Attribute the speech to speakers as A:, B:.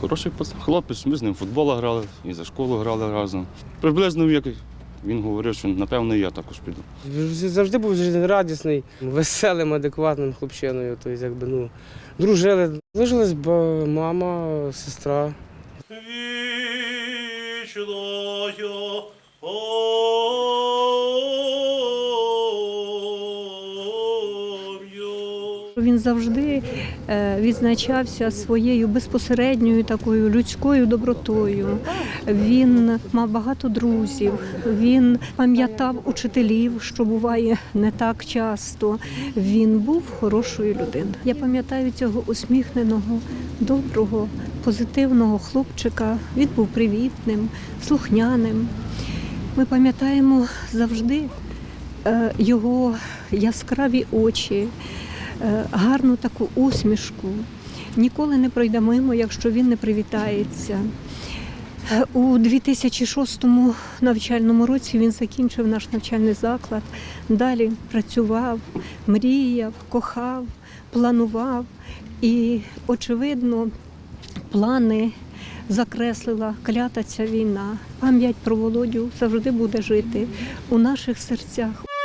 A: Хороший пацан. Хлопець, ми з ним в футбол грали, і за школу грали разом. Приблизно як він говорив, що напевно і я також піду.
B: Завжди був життєрадісний, веселим, адекватним хлопчиною. Тобто, якби, ну, дружили. Лишилась ба- мама, сестра.
C: вічною
D: Він завжди е, відзначався своєю безпосередньою такою людською добротою. Він мав багато друзів. Він пам'ятав учителів, що буває не так часто. Він був хорошою людиною. Я пам'ятаю цього усміхненого, доброго, позитивного хлопчика. Він був привітним, слухняним. Ми пам'ятаємо завжди е, його яскраві очі, гарну таку усмішку. Ніколи не пройде мимо, якщо він не привітається. Е, У 2006 навчальному році він закінчив наш навчальний заклад. Далі працював, мріяв, кохав, планував. І, очевидно, плани закреслила клята ця війна. Пам'ять про Володю завжди буде жити у наших серцях.